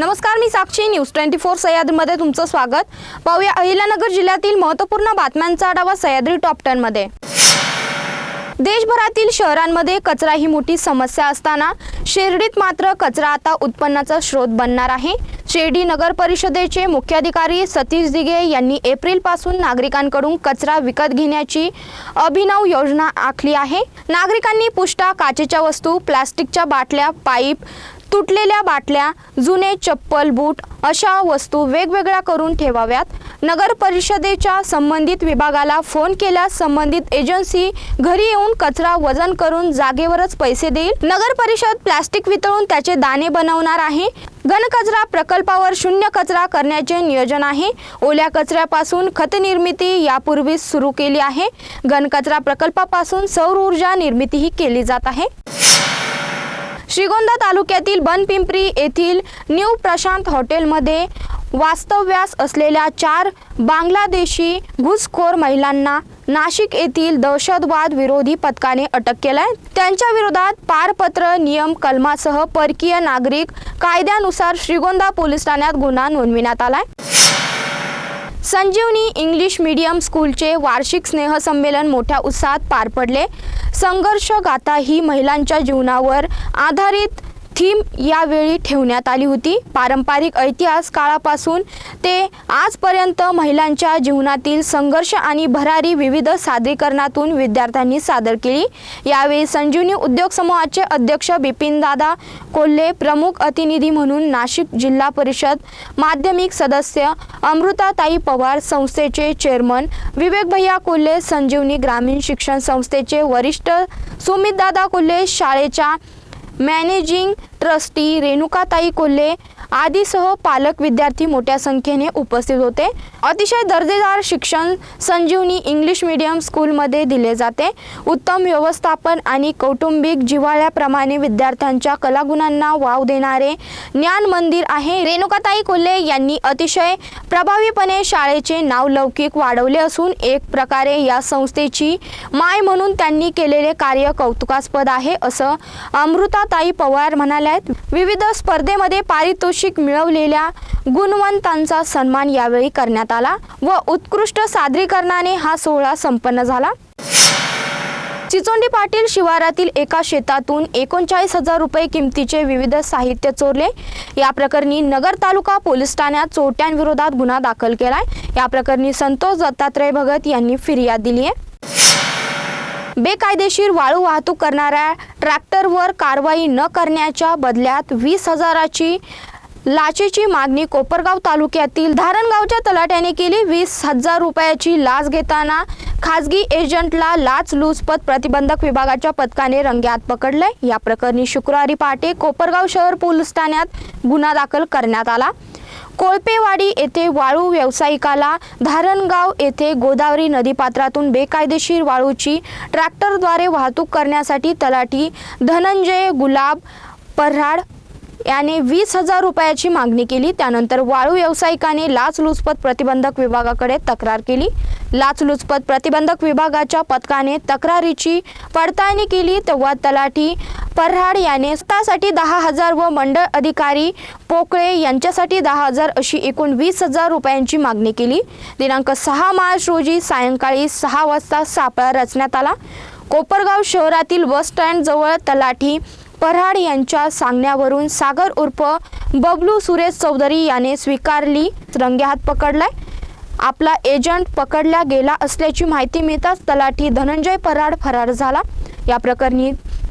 नमस्कार मी Sakshi. News twenty four सह्याद्रीमध्ये तुमचं स्वागत. पाहूया अहिल्यानगर जिल्ह्यातील महत्त्वपूर्ण बातम्यांचा आढावा सह्याद्री टॉप टेनमध्ये. देशभरातील शहरांमध्ये कचरा ही मोठी समस्या असताना शिर्डीत मात्र कचरा आता उत्पन्नाचा स्रोत बनणार आहे. शिर्डी नगर परिषदेचे मुख्याधिकारी सतीश दिघे यांनी एप्रिलपासून नागरिकांकडून कचरा विकत घेण्याची अभिनव योजना आखली आहे. नागरिकांनी पुष्टा काचेच्या वस्तू प्लास्टिकच्या बाटल्या पाईप तुटलेल्या बाटल्या जुने चप्पल बूट अशा वस्तू वेगवेगळ्या करून ठेवाव्यात. नगर परिषदेच्या संबंधित विभागाला फोन केल्यास संबंधित एजन्सी घरी येऊन कचरा वजन करून जागेवरच पैसे देईल. नगर परिषद प्लास्टिक वितळून त्याचे दाणे बनवणार आहे. घनकचरा प्रकल्पावर शून्य कचरा करण्याचे नियोजन आहे. ओल्या कचऱ्यापासून खत निर्मिती यापूर्वीच सुरू केली आहे. घनकचरा प्रकल्पापासून सौर ऊर्जा निर्मितीही केली जात आहे. श्रीगोंदा तालुक्यातील बनपिंपरी येथील न्यू प्रशांत हॉटेलमध्ये वास्तव्यास असलेल्या चार बांगलादेशी घुसखोर महिलांना नाशिक येथील दहशतवाद विरोधी पथकाने अटक केलाय. त्यांच्या विरोधात पारपत्र नियम कलमासह परकीय नागरिक कायद्यानुसार श्रीगोंदा पोलीस ठाण्यात गुन्हा नोंदविण्यात आलाय. संजीवनी इंग्लिश मीडियम स्कूलचे वार्षिक स्नेहसंमेलन मोठ्या उत्साहात पार पडले. संघर्ष गाथा ही महिलांच्या जीवनावर आधारित थीम यावेळी ठेवण्यात आली होती. पारंपरिक इतिहास काळापासून ते आजपर्यंत महिलांच्या जीवनातील संघर्ष आणि भरारी विविध सादरीकरणातून विद्यार्थ्यांनी सादर केली. यावेळी संजीवनी उद्योग समूहाचे अध्यक्ष बिपिनदादा कोल्हे प्रमुख अतिनिधी म्हणून नाशिक जिल्हा परिषद माध्यमिक सदस्य अमृताताई पवार संस्थेचे चेअरमन विवेक भैया कोल्हे संजीवनी ग्रामीण शिक्षण संस्थेचे वरिष्ठ सुमितदादा कोल्हे शाळेच्या मॅनेजिंग ट्रस्टी रेणुकाताई कोल्हे आदीसह पालक विद्यार्थी मोठ्या संख्येने उपस्थित होते. अतिशय दर्जेदार शिक्षण संजीवनी इंग्लिश मीडियम स्कूलमध्ये दिले जाते. उत्तम व्यवस्थापन आणि कौटुंबिक जिव्हाळ्याप्रमाणे विद्यार्थ्यांच्या कलागुणांना वाव देणारे ज्ञान मंदिर आहे. रेणुकाताई कोल्हे यांनी अतिशय प्रभावीपणे शाळेचे नाव लौकिक वाढवले असून एक प्रकारे या संस्थेची माय म्हणून त्यांनी केलेले कार्य कौतुकास्पद आहे असं अमृताताई पवार म्हणाल्यात. विविध स्पर्धेमध्ये पारितोषिक मिळवलेल्या गुणवंतांचा सन्मान यावेळी करण्यात आला व उत्कृष्ट सादरीकरणाने हा सोहळा संपन्न झाला. चिचोंडी पाटील शिवारातील एका शेतातून एकोणचाळीस हजार रुपये किमतीचे विविध साहित्य चोरले. या प्रकरणी नगर तालुका पोलीस ठाण्यात चोरट्यांविरोधात गुन्हा दाखल केलाय. या प्रकरणी संतोष दत्तात्रय भगत यांनी फिर्याद दिली आहे. बेकायदेशीर वाळू वाहतूक करणाऱ्या ट्रॅक्टरवर कारवाई न करण्याच्या बदल्यात वीस हजाराची लाचेची मागणी कोपरगाव तालुक्यातील धारणगावच्या तलाट्याने केली. वीस हजार रुपयाची लाच घेताना खाजगी एजंटला लाच लुचपत प्रतिबंधक विभागाच्या पथकाने रंग्यात पकडले या प्रकरणी शुक्रवारी पहाटे कोपरगाव शहर पोलीस ठाण्यात गुन्हा दाखल करण्यात आला. कोळपेवाडी येथे वाळू व्यावसायिकाला धारणगाव येथे गोदावरी नदीपात्रातून बेकायदेशीर वाळूची ट्रॅक्टरद्वारे वाहतूक करण्यासाठी तलाठी धनंजय गुलाब पऱ्हाड याने वीस हजार रुपयाची मागणी केली. त्यानंतर वाळू व्यावसायिकाने लाचलुचपत प्रतिबंधक विभागाकडे तक्रार केली. लाचलुचपत प्रतिबंधक विभागाच्या पथकाने तक्रारीची पडताळणी केली. तेव्हा तलाठी परहाड याने स्वतःसाठी दहा हजार व मंडळ अधिकारी पोकळे यांच्यासाठी दहा हजार अशी एकूण वीस हजार रुपयांची मागणी केली. दिनांक सहा मार्च रोजी सायंकाळी सहा वाजता सापळा रचण्यात आला. कोपरगाव शहरातील बस स्टँडजवळ तलाठी पऱ्हाड यांच्या सांगण्यावरून सागर उर्फ बबलू सुरेश चौधरी याने स्वीकारली. रंगेहात पकडलाय. आपला एजंट पकडला गेला असल्याची माहिती मिळताच तलाठी धनंजय पराड फरार झाला. या प्रकरणी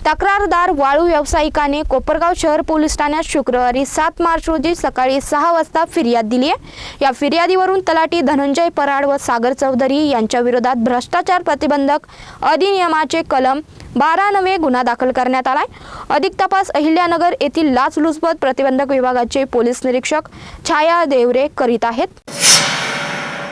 तक्रारदार वाळू व्यावसायिकाने कोपरगाव शहर पोलीस ठाण्यात शुक्रवारी सात मार्च रोजी सकाळी सहा वाजता फिर्याद दिली आहे. या फिर्यादीवरून तलाठी धनंजय पराड व सागर चौधरी यांच्या विरोधात भ्रष्टाचार प्रतिबंधक अधिनियमाचे कलम बारा नवे गुन्हा दाखल करण्यात आलाय. अधिक तपास अहिल्यानगर येथील लाचलुचपत प्रतिबंधक विभागाचे पोलीस निरीक्षक छाया देवरे करीत आहेत.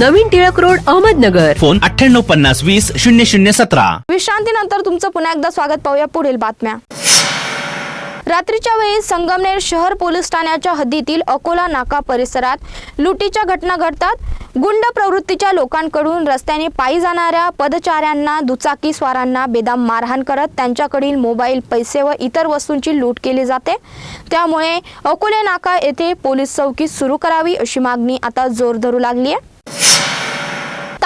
Navin Tilak road Ahmednagar. Phone अठ्ठ्याण्णव पन्नास वीस शून्य शून्य सतरा. विश्रांतीनंतर तुमचं पुन्हा एकदा स्वागत पाहूया. पुढील बातम्या. रात्रीच्या वेळी संगमनेर शहर पोलीस ठाण्याच्या हद्दीतील अकोला नाका परिसरात लुटीच्या घटना घडतात. गुंड प्रवृत्तीच्या लोकांकडून रस्त्याने पायी जाणाऱ्या पदचाऱ्यांना दुचाकी स्वारांना बेदाम मारहाण करत त्यांच्याकडील मोबाईल पैसे व इतर वस्तूंची लूट केली जाते. त्यामुळे अकोले नाका येथे पोलीस चौकी सुरू करावी अशी मागणी आता जोर धरू लागली आहे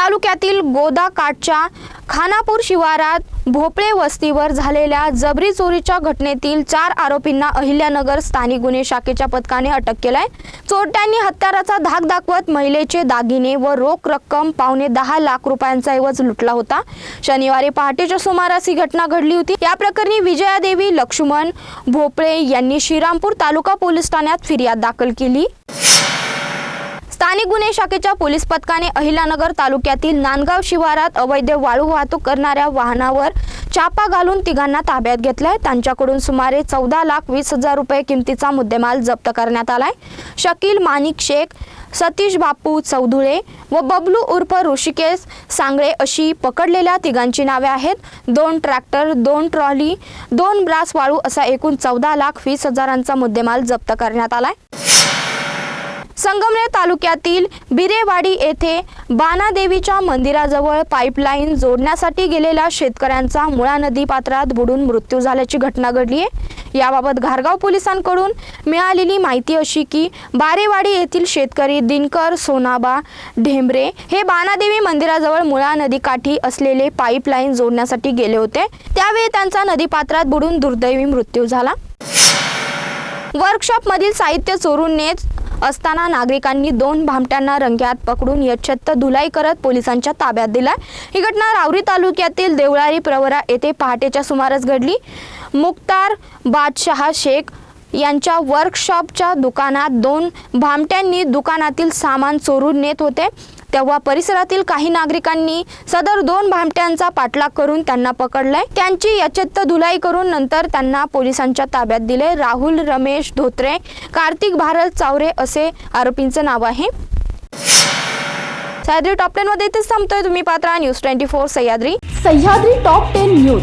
तालुक्यातील गोदाकाठच्या खानापूर शिवारात भोपळे वस्तीवर झालेल्या जबरी चोरीच्या घटनेतील चार आरोपींना अहिल्यानगर स्थानिक गुन्हे शाखेच्या पथकाने अटक केलाय. चोरट्यांनी हत्याराचा धाक दाखवत महिलेचे दागिने व रोख रक्कम पावणे दहा लाख रुपयांचा ऐवज लुटला होता. शनिवारी पहाटेच्या सुमारास ही घटना घडली होती. या प्रकरणी विजयादेवी लक्ष्मण भोपळे यांनी श्रीरामपूर तालुका पोलीस ठाण्यात फिर्याद दाखल केली. स्थानिक गुन्हे शाखेच्या पोलीस पथकाने अहिलानगर तालुक्यातील नांदगाव शिवारात अवैध वाळू वाहतूक करणाऱ्या वाहनावर चापा घालून तिघांना ताब्यात घेतलाय. त्यांच्याकडून सुमारे चौदा लाख वीस हजार रुपये किमतीचा मुद्देमाल जप्त करण्यात आलाय. शकील मानिक शेख सतीश बापू चौधुळे व बबलू उर्फ ऋषिकेश सांगळे अशी पकडलेल्या तिघांची नावे आहेत. दोन ट्रॅक्टर दोन ट्रॉली दोन ब्रास वाळू असा एकूण चौदा लाख वीस हजारांचा मुद्देमाल जप्त करण्यात आलाय. संगमनेर तालुक्यातील बिरेवाडी येथे बानादेवीच्या मंदिराजवळ पाईपलाईन जोडण्यासाठी गेलेल्या शेतकऱ्यांचा मुळा नदी पात्रात बुडून मृत्यू झाल्याची घटना घडली आहे. याबाबत घारगाव पोलिसांकडून मिळालेली माहिती अशी की बारेवाडी येथील शेतकरी दिनकर सोनाबा ढेंबरे हे बानादेवी मंदिराजवळ मुळा नदीकाठी असलेले पाईपलाईन जोडण्यासाठी गेले होते. त्यावेळी त्यांचा नदीपात्रात बुडून दुर्दैवी मृत्यू झाला. वर्कशॉपमधील साहित्य चोरून नेत असताना नागरिकांनी दोन भामट्यांना रंग्यात पकडून यच्छत्त धुलाई करत पोलिसांच्या ताब्यात दिलाय. ही घटना रावरी तालुक्यातील देवळारी प्रवरा येथे पहाटेच्या सुमारास घडली. मुक्तार बादशहा शेख यांच्या वर्कशॉपच्या दुकानात दोन भामट्यांनी दुकानातील सामान चोरून नेत होते. तेव्हा परिसरातील काही नागरिकांनी सदर दोन भामट्यांचा पाठलाग करून त्यांना पकडलाय. त्यांची यचत्त धुलाई करून नंतर त्यांना पोलिसांच्या ताब्यात दिले. राहुल रमेश धोत्रे कार्तिक भारत चावरे असे आरोपींचं नाव आहे. सह्याद्री टॉप टेन मध्ये इथेच थांबतोय तुम्ही. Patra news twenty four Sahyadri. Sahyadri top ten news.